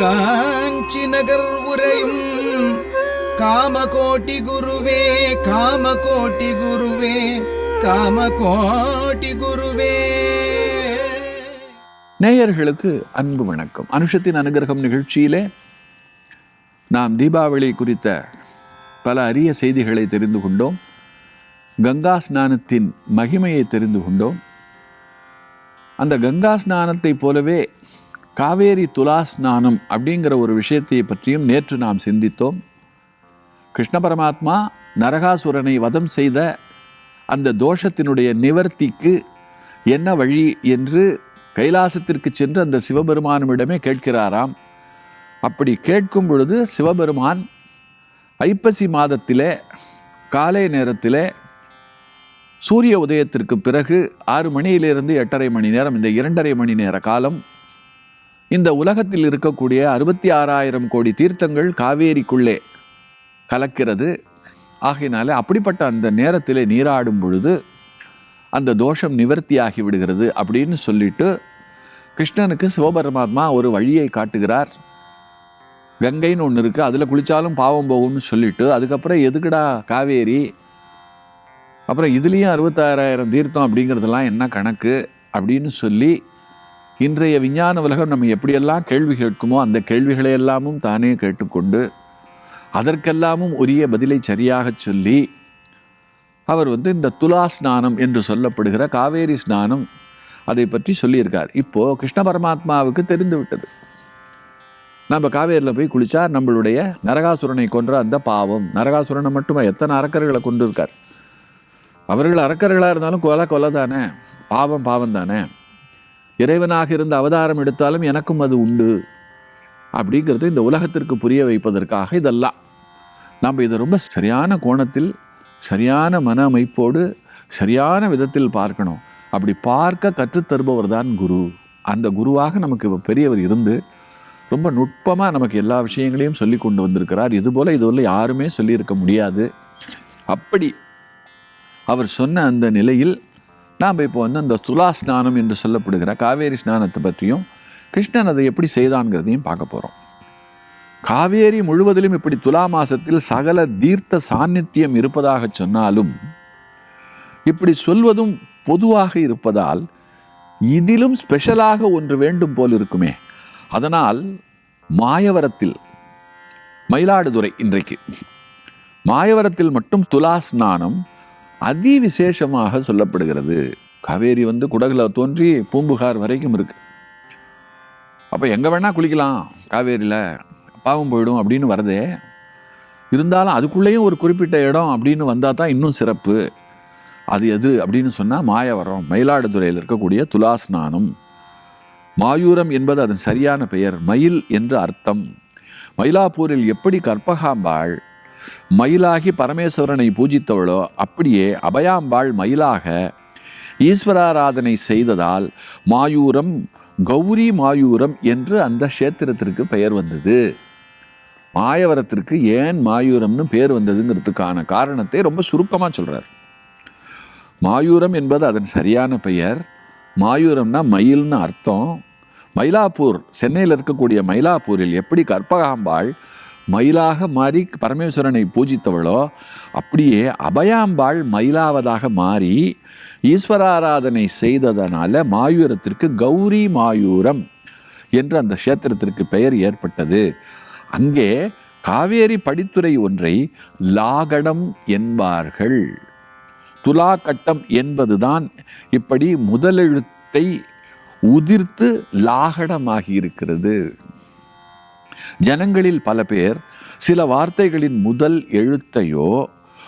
காஞ்சி நகர் உரையும் காமகோட்டி குருவே காமகோட்டி குருவே காமகோட்டி குருவே. நேயர்களுக்கு அன்பு வணக்கம். அனுஷத்தின் அனுகிரகம் நிகழ்ச்சியிலே நாம் தீபாவளி குறித்த பல அரிய செய்திகளை தெரிந்து கொண்டோம். கங்கா ஸ்நானத்தின் மகிமையை தெரிந்து கொண்டோம். அந்த கங்கா ஸ்நானத்தைப் போலவே காவேரி துலா ஸ்நானம் அப்படிங்கிற ஒரு விஷயத்தை பற்றியும் நேற்று நாம் சிந்தித்தோம். கிருஷ்ண பரமாத்மா நரகாசுரனை வதம் செய்த அந்த தோஷத்தினுடைய நிவர்த்திக்கு என்ன வழி என்று கைலாசத்திற்கு சென்று அந்த சிவபெருமானிடமே கேட்கிறாராம். அப்படி கேட்கும் பொழுது சிவபெருமான் ஐப்பசி மாதத்திலே காலை நேரத்திலே சூரிய உதயத்திற்கு பிறகு ஆறு மணியிலிருந்து எட்டரை மணி நேரம் இந்த இரண்டரை மணி நேர காலம் இந்த உலகத்தில் இருக்கக்கூடிய அறுபத்தி ஆறாயிரம் கோடி தீர்த்தங்கள் காவேரிக்குள்ளே கலக்கிறது. ஆகையினால அப்படிப்பட்ட அந்த நேரத்தில் நீராடும் பொழுது அந்த தோஷம் நிவர்த்தியாகி விடுகிறது அப்படின்னு சொல்லிட்டு கிருஷ்ணனுக்கு சிவபரமாத்மா ஒரு வழியை காட்டுகிறார். கங்கைன்னு ஒன்று இருக்குது அதில் குளித்தாலும் பாவம் போகும்னு சொல்லிட்டு அதுக்கப்புறம் எதுக்குடா காவேரி? அப்புறம் இதுலேயும் அறுபத்தாறாயிரம் தீர்த்தம் அப்படிங்கிறதெல்லாம் என்ன கணக்கு? அப்படின்னு சொல்லி இன்றைய விஞ்ஞான உலகம் நம்ம எப்படியெல்லாம் கேள்வி கேட்குமோ அந்த கேள்விகளை எல்லாமும் தானே கேட்டுக்கொண்டு அதற்கெல்லாமும் உரிய பதிலை சரியாகச் சொல்லி அவர் வந்து இந்த துலா ஸ்நானம் என்று சொல்லப்படுகிற காவேரி ஸ்நானம் அதை பற்றி சொல்லியிருக்கார். இப்போது கிருஷ்ண பரமாத்மாவுக்கு தெரிந்து விட்டது. நம்ம காவேரியில் போய் குளித்தா நம்மளுடைய நரகாசுரனை கொன்ற அந்த பாவம் நரகாசுரனை மட்டுமே எத்தனை அரக்கர்களை கொண்டு இருக்கார் அவர்கள் அரக்கர்களாக இருந்தாலும் கொலை கொலை தானே. பாவம் பாவம் தானே. இறைவனாக இருந்த அவதாரம் எடுத்தாலும் எனக்கும் அது உண்டு. அப்படிங்கிறது இந்த உலகத்திற்கு புரிய வைப்பதற்காக இதெல்லாம். நம்ம இதை ரொம்ப சரியான கோணத்தில் சரியான மன அமைப்போடு சரியான விதத்தில் பார்க்கணும். அப்படி பார்க்க கற்றுத்தருபவர் தான் குரு. அந்த குருவாக நமக்கு பெரியவர் இருந்து ரொம்ப நுட்பமாக நமக்கு எல்லா விஷயங்களையும் சொல்லி கொண்டு வந்திருக்கிறார். இதுபோல் இதுவரை யாருமே சொல்லியிருக்க முடியாது. அப்படி அவர் சொன்ன அந்த நிலையில் நாம் இப்போ வந்து அந்த துலா ஸ்நானம் என்று சொல்லப்படுகிற காவேரி ஸ்நானத்தை பற்றியும் கிருஷ்ணன் அதை எப்படி செய்தான்ங்கிறதையும் பார்க்க போகிறோம் காவேரி முழுவதிலும் இப்படி துலா மாசத்தில் சகல தீர்த்த சாநித்தியம் இருப்பதாக சொன்னாலும் இப்படி சொல்வதும் பொதுவாக இருப்பதால் இதிலும் ஸ்பெஷலாக ஒன்று வேண்டும் போல் இருக்குமே. அதனால் மாயவரத்தில் மயிலாடுதுறை இன்றைக்கு மாயவரத்தில் மட்டும் துலா ஸ்நானம் அதி விசேஷமாக சொல்லப்படுகிறது. காவேரி வந்து குடகுல தோன்றி பூம்புகார் வரைக்கும் இருக்கு. அப்போ எங்கே வேணால் குளிக்கலாம் காவேரியில். பாவம் போயிடும் அப்படின்னு வரதே. இருந்தாலும் அதுக்குள்ளேயும் ஒரு குறிப்பிட்ட இடம் அப்படின்னு வந்தால் தான் இன்னும் சிறப்பு. அது எது அப்படின்னு சொன்னால் மாயவரம் மயிலாடுதுறையில் இருக்கக்கூடிய துலாஸ்நானம். மாயூரம் என்பது அதன் சரியான பெயர் மயில் என்று அர்த்தம். மயிலாப்பூரில் எப்படி கற்பகாம்பாள் மயிலாகி பரமேஸ்வரனை பூஜித்தவளோ அப்படியே அபயாம்பாள் மயிலாக ஈஸ்வராராதனை செய்ததால் மாயூரம் கௌரி மாயூரம் என்று அந்த க்ஷேத்திரத்திற்கு பெயர் வந்தது. மாயவரத்திற்கு ஏன் மாயூரம்னு பேர் வந்ததுங்கிறதுக்கான காரணத்தை ரொம்ப சுருக்கமாக சொல்கிறார் மாயூரம் என்பது அதன் சரியான பெயர். மாயூரம்னா மயில்னு அர்த்தம். மயிலாப்பூர் சென்னையில் இருக்கக்கூடிய மயிலாப்பூரில் எப்படி கற்பகாம்பாள் மயிலாக மாறி பரமேஸ்வரனை பூஜித்தவளோ அப்படியே அபயாம்பாள் மயிலாவதாக மாறி ஈஸ்வராராதனை செய்ததனால மாயூரத்திற்கு கௌரி மாயூரம் என்று அந்த க்ஷேத்திரத்திற்கு பெயர் ஏற்பட்டது. அங்கே காவேரி படித்துறை ஒன்றை லாகடம் என்பார்கள். துலா கட்டம் என்பதுதான் இப்படி முதலெழுத்தை உதிர்த்து லாகடமாகி இருக்கிறது ஜனங்களில் பல பேர் சில வார்த்தைகளின் முதல் எழுத்தையோ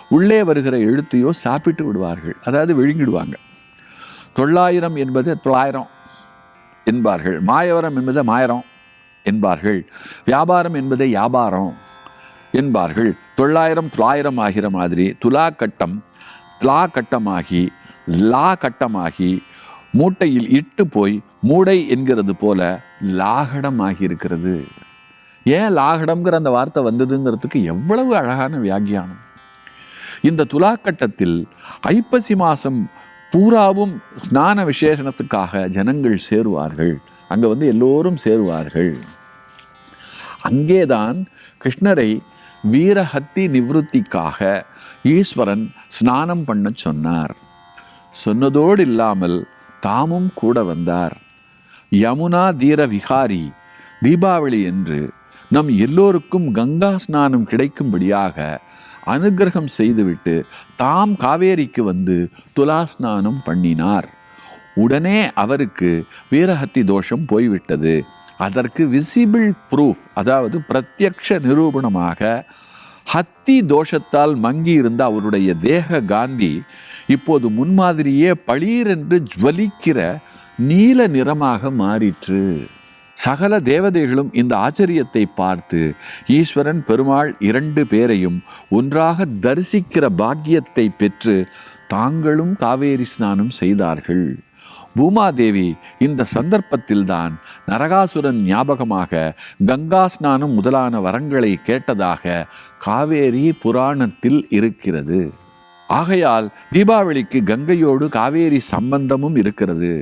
உள்ளே வருகிற எழுத்தையோ சாப்பிட்டு விடுவார்கள். அதாவது விழுங்கிடுவாங்க. தொள்ளாயிரம் என்பது தொள்ளாயிரம் என்பார்கள். மாயவரம் என்பது மாயரம் என்பார்கள். வியாபாரம் என்பதை வியாபாரம் என்பார்கள். தொள்ளாயிரம் தொள்ளாயிரம் ஆகிற மாதிரி துலா கட்டம் லா கட்டமாகி லா கட்டமாகி மூட்டையில் இட்டு போய் மூடை என்கிறது போல லாகடமாகி இருக்கிறது. ஏன் லாகடம்ங்கிற அந்த வார்த்தை வந்ததுங்கிறதுக்கு எவ்வளவு அழகான வியாக்கியானம். இந்த துலாக்கட்டத்தில் ஐப்பசி மாதம் பூராவும் ஸ்நான விசேஷனத்துக்காக ஜனங்கள் சேருவார்கள். அங்கே வந்து எல்லோரும் சேருவார்கள். அங்கேதான் கிருஷ்ணரை வீரஹத்தி நிவிருத்திக்காக ஈஸ்வரன் ஸ்நானம் பண்ண சொன்னார். சொன்னதோடு இல்லாமல் தாமும் கூட வந்தார். யமுனா தீர விகாரி தீபாவளி என்று நம் எல்லோருக்கும் கங்கா ஸ்நானம் கிடைக்கும்படியாக அனுக்கிரகம் செய்துவிட்டு தாம் காவேரிக்கு வந்து துலா ஸ்நானம் பண்ணினார். உடனே அவருக்கு வீரஹத்தி தோஷம் போய்விட்டது. அதற்கு விசிபிள் ப்ரூஃப் அதாவது பிரத்யக்ஷ நிரூபணமாக ஹத்தி தோஷத்தால் மங்கி இருந்த அவருடைய தேக காந்தி இப்போது முன்மாதிரியே பளீரென்று ஜுவலிக்கிற நீல நிறமாக மாறிற்று. சகல தேவதைகளும் இந்த ஆச்சரியத்தை பார்த்து ஈஸ்வரன் பெருமாள் இரண்டு பேரையும் ஒன்றாக தரிசிக்கிற பாக்கியத்தை பெற்று தாங்களும் காவேரி ஸ்நானம் செய்தார்கள். பூமாதேவி இந்த சந்தர்ப்பத்தில்தான் நரகாசுரன் ஞாபகமாக கங்கா ஸ்நானம் முதலான வரங்களை கேட்டதாக காவேரி புராணத்தில் இருக்கிறது. ஆகையால் தீபாவளிக்கு கங்கையோடு காவேரி சம்பந்தமும் இருக்கிறது.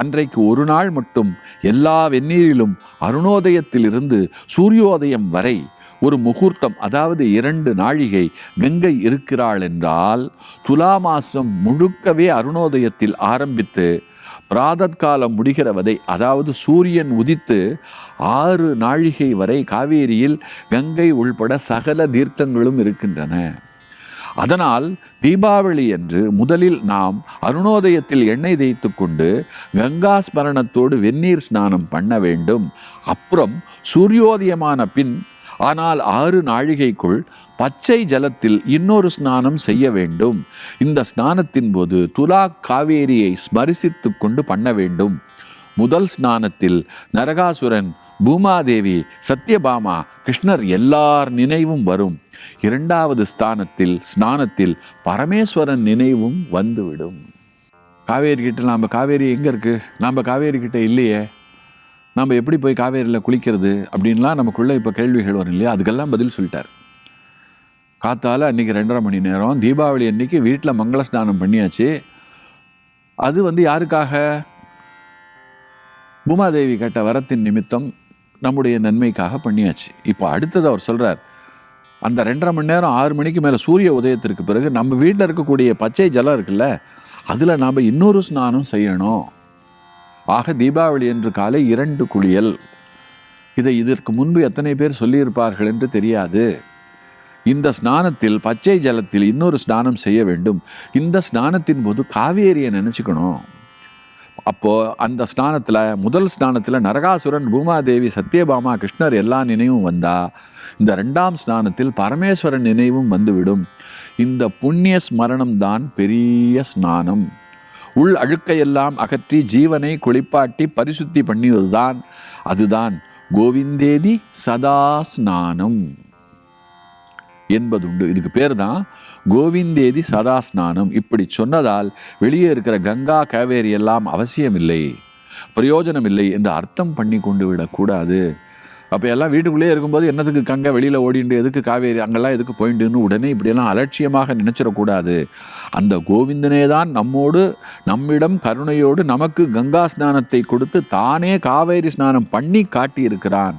அன்றைக்கு ஒரு நாள் மட்டும் எல்லா வெந்நீரிலும் அருணோதயத்திலிருந்து சூரியோதயம் வரை ஒரு முகூர்த்தம் அதாவது இரண்டு நாழிகை கங்கை இருக்கிறாள் என்றால் துலா மாசம் முழுக்கவே அருணோதயத்தில் ஆரம்பித்து பிராதற்காலம் முடிகிறவதை அதாவது சூரியன் உதித்து ஆறு நாழிகை வரை காவேரியில் கங்கை உள்பட சகல தீர்த்தங்களும் இருக்கின்றன. அதனால் தீபாவளி என்று முதலில் நாம் அருணோதயத்தில் எண்ணெய் தேய்த்து கொண்டு கங்கா ஸ்மரணத்தோடு வெந்நீர் ஸ்நானம் பண்ண வேண்டும். அப்புறம் சூரியோதயமான பின் ஆனால் ஆறு நாழிகைக்குள் பச்சை ஜலத்தில் இன்னொரு ஸ்நானம் செய்ய வேண்டும். இந்த ஸ்நானத்தின் போது துலா காவேரியை ஸ்மரிசித்து கொண்டு பண்ண வேண்டும். முதல் ஸ்நானத்தில் நரகாசுரன் பூமாதேவி சத்யபாமா கிருஷ்ணர் எல்லார் நினைவும் வரும். இரண்டாவது ஸ்தானத்தில் ஸ்நானத்தில் பரமேஸ்வரன் நினைவும் வந்துவிடும். காவேரி கிட்ட நாம் காவேரி எங்கே இருக்குது நாம் காவேரி கிட்ட இல்லையே. நம்ம எப்படி போய் காவேரியில் குளிக்கிறது? அப்படின்லாம் நமக்குள்ளே இப்போ கேள்விகள் வரும் இல்லையா? அதுக்கெல்லாம் பதில் சொல்லிட்டார். காத்தால அன்றைக்கி ரெண்டரை மணி நேரம் தீபாவளி அன்னைக்கு வீட்டில் மங்கள ஸ்நானம் பண்ணியாச்சு. அது வந்து யாருக்காக? பூமாதேவி கேட்ட வரத்தின் நிமித்தம் நம்முடைய நன்மைக்காக பண்ணியாச்சு. இப்போ அடுத்தது அவர் சொல்கிறார் அந்த ரெண்டரை மணி நேரம் ஆறு மணிக்கு மேலே சூரிய உதயத்திற்கு பிறகு நம்ம வீட்டில் இருக்கக்கூடிய பச்சை ஜலம் இருக்குல்ல அதில் நாம் இன்னொரு ஸ்நானம் செய்யணும். ஆக தீபாவளி என்று காலை இரண்டு குளியல். இதை இதற்கு முன்பு எத்தனை பேர் சொல்லியிருப்பார்கள் என்று தெரியாது. இந்த ஸ்நானத்தில் பச்சை ஜலத்தில் இன்னொரு ஸ்நானம் செய்ய வேண்டும். இந்த ஸ்நானத்தின் போது காவேரியை நினச்சிக்கணும். அப்போது அந்த ஸ்நானத்தில் முதல் ஸ்நானத்தில் நரகாசுரன் பூமாதேவி சத்யபாமா கிருஷ்ணர் எல்லா நினைவும் வந்தால் இந்த ரெண்டாம் ஸ்நானத்தில் பரமேஸ்வரன் நினைவும் வந்துவிடும். இந்த புண்ணிய ஸ்மரணம் தான் பெரிய ஸ்நானம். உள் அழுக்கையெல்லாம் அகற்றி ஜீவனை குளிப்பாட்டி பரிசுத்தி பண்ணியதுதான். அதுதான் கோவிந்தேதி சதா ஸ்நானம். என்பதுண்டு. இதுக்கு பேர் தான் கோவிந்தேதி சதா ஸ்நானம். இப்படி சொன்னதால் வெளியே இருக்கிற கங்கா காவேரி எல்லாம் அவசியமில்லை. பிரயோஜனம் இல்லை என்று அர்த்தம் பண்ணி கொண்டு விடக்கூடாது. அப்போ எல்லாம் வீட்டுக்குள்ளேயே இருக்கும்போது என்னத்துக்கு கங்கை வெளியில் ஓடிண்டு எதுக்கு காவேரி அங்கெல்லாம் எதுக்கு போயிட்டுன்னு உடனே இப்படியெல்லாம் அலட்சியமாக நினச்சிடக்கூடாது. அந்த கோவிந்தனே தான் நம்மோடு நம்மிடம் கருணையோடு நமக்கு கங்கா ஸ்நானத்தை கொடுத்து தானே காவேரி ஸ்நானம் பண்ணி காட்டியிருக்கிறான்.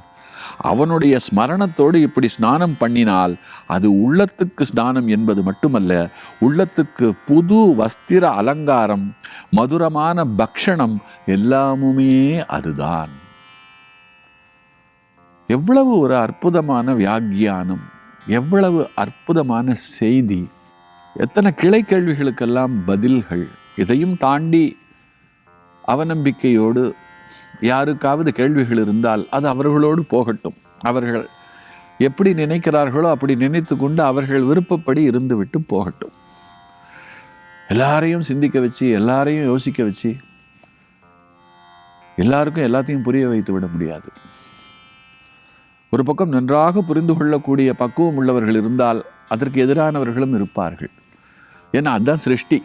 அவனுடைய ஸ்மரணத்தோடு இப்படி ஸ்நானம் பண்ணினால் அது உள்ளத்துக்கு ஸ்நானம் என்பது மட்டுமல்ல உள்ளத்துக்கு புது வஸ்திர அலங்காரம் மதுரமான பக்ஷணம் எல்லாமுமே அதுதான். எவ்வளவு ஒரு அற்புதமான வியாக்கியானம் எவ்வளவு அற்புதமான செய்தி. எத்தனை கிளை கேள்விகளுக்கெல்லாம் பதில்கள். இதையும் தாண்டி அவநம்பிக்கையோடு யாருக்காவது கேள்விகள் இருந்தால் அது அவர்களோடு போகட்டும். அவர்கள் எப்படி நினைக்கிறார்களோ அப்படி நினைத்து கொண்டு அவர்கள் விருப்பப்படி இருந்துவிட்டு போகட்டும். எல்லாரையும் சிந்திக்க வச்சு எல்லாரையும் யோசிக்க வச்சு எல்லாருக்கும் எல்லாத்தையும் புரிய வைத்து விட முடியாது. ஒரு பக்கம் நன்றாக புரிந்து கொள்ளக்கூடிய பக்குவம் உள்ளவர்கள் இருந்தால் அதற்கு எதிரானவர்களும் இருப்பார்கள். ஏன்னா அதுதான் சிருஷ்டி.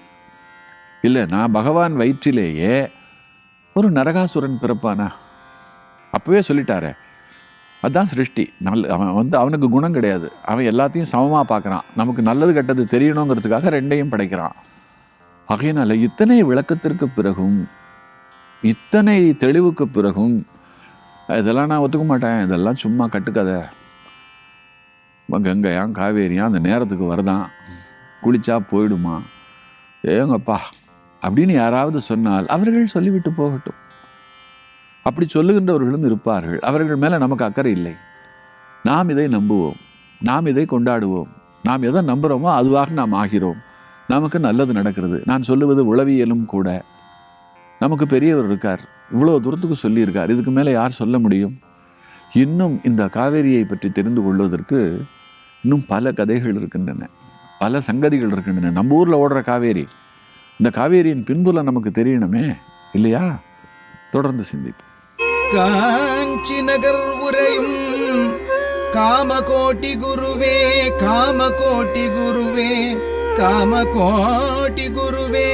இல்லை நான் பகவான் வயிற்றிலேயே ஒரு நரகாசுரன் பிறப்பானா? அப்போவே சொல்லிட்டாரே. அதுதான் சிருஷ்டி. நல்ல அவன் வந்து அவனுக்கு குணம் கிடையாது. அவன் எல்லாத்தையும் சமமாக பார்க்குறான். நமக்கு நல்லது கெட்டது தெரியணுங்கிறதுக்காக ரெண்டையும் படைக்கிறான். ஆகையினால் இத்தனை விளக்கத்திற்கு பிறகும் இத்தனை தெளிவுக்கு பிறகும் இதெல்லாம் நான் ஒத்துக்க மாட்டேன். இதெல்லாம் சும்மா கட்டுக்கதை. கங்கையாம் காவேரியாம் அந்த நேரத்துக்கு வருதான். குளிச்சா போயிடுமா? ஏங்கப்பா அப்படின்னு யாராவது சொன்னால் அவர்கள் சொல்லிவிட்டு போகட்டும். அப்படி சொல்லுகின்றவர்களும் இருப்பார்கள். அவர்கள் மேலே நமக்கு அக்கறை இல்லை. நாம் இதை நம்புவோம். நாம் இதை கொண்டாடுவோம். நாம் எதை நம்புகிறோமோ அதுவாக நாம் ஆகிறோம். நமக்கு நல்லது நடக்கிறது. நான் சொல்லுவது உளவியலும் கூட. நமக்கு பெரியவர் இருக்கார். இவ்வளோ தூரத்துக்கு சொல்லியிருக்கார். இதுக்கு மேலே யார் சொல்ல முடியும்? இன்னும் இந்த காவேரியை பற்றி தெரிந்து கொள்வதற்கு இன்னும் பல கதைகள் இருக்கின்றன. பல சங்கதிகள் இருக்கின்றன. நம்ம ஊரில் ஓடுற காவேரி இந்த காவேரியின் பின்புல நமக்கு தெரியணுமே இல்லையா? தொடர்ந்து சிந்திப்போம். காஞ்சி நகர் உரையும் காமகோட்டி குருவே காமகோட்டி குருவே காமகோட்டி குருவே.